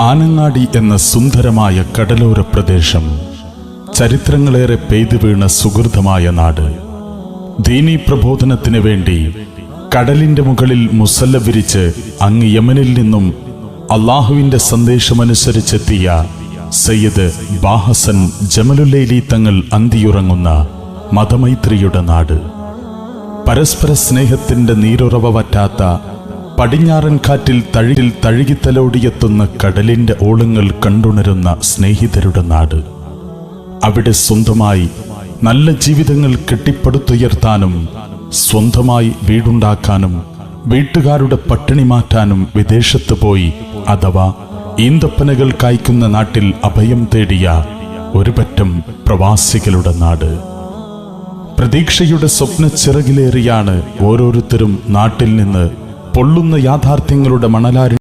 ആനങ്ങാടി എന്ന സുന്ദരമായ കടലോര പ്രദേശം ചരിത്രങ്ങളേറെ പെയ്തു വീണ സുഹൃതമായ നാട്. ദീനി പ്രബോധനത്തിന് വേണ്ടി കടലിന്റെ മുകളിൽ മുസല്ല വിരിച്ച് അങ്ങ് യമനിൽ നിന്നും അള്ളാഹുവിന്റെ സന്ദേശമനുസരിച്ചെത്തിയ സയ്യിദ് ബാഹസൻ ജമലുല്ലൈലി തങ്ങൾ അന്തിയുറങ്ങുന്ന മതമൈത്രിയുടെ നാട്. പരസ്പര സ്നേഹത്തിന്റെ നീരുറവ വറ്റാത്ത പടിഞ്ഞാറൻ കാറ്റിൽ തഴിൽ തഴുകിത്തലോടിയെത്തുന്ന കടലിന്റെ ഓളങ്ങൾ കണ്ടുണരുന്ന സ്നേഹിതരുടെ നാട്. അവിടെ സ്വന്തമായി നല്ല ജീവിതങ്ങൾ കെട്ടിപ്പടുത്തുയർത്താനും സ്വന്തമായി വീടുണ്ടാക്കാനും വീട്ടുകാരുടെ പട്ടിണി മാറ്റാനും വിദേശത്ത് പോയി അഥവാ ഈന്തപ്പനകൾ കായ്ക്കുന്ന നാട്ടിൽ അഭയം തേടിയ ഒരു പറ്റം പ്രവാസികളുടെ നാട്. പ്രതീക്ഷയുടെ സ്വപ്ന ചിറകിലേറിയാണ് ഓരോരുത്തരും നാട്ടിൽ നിന്ന് പൊള്ളുന്ന യാഥാർത്ഥ്യങ്ങളുടെ മണലാരി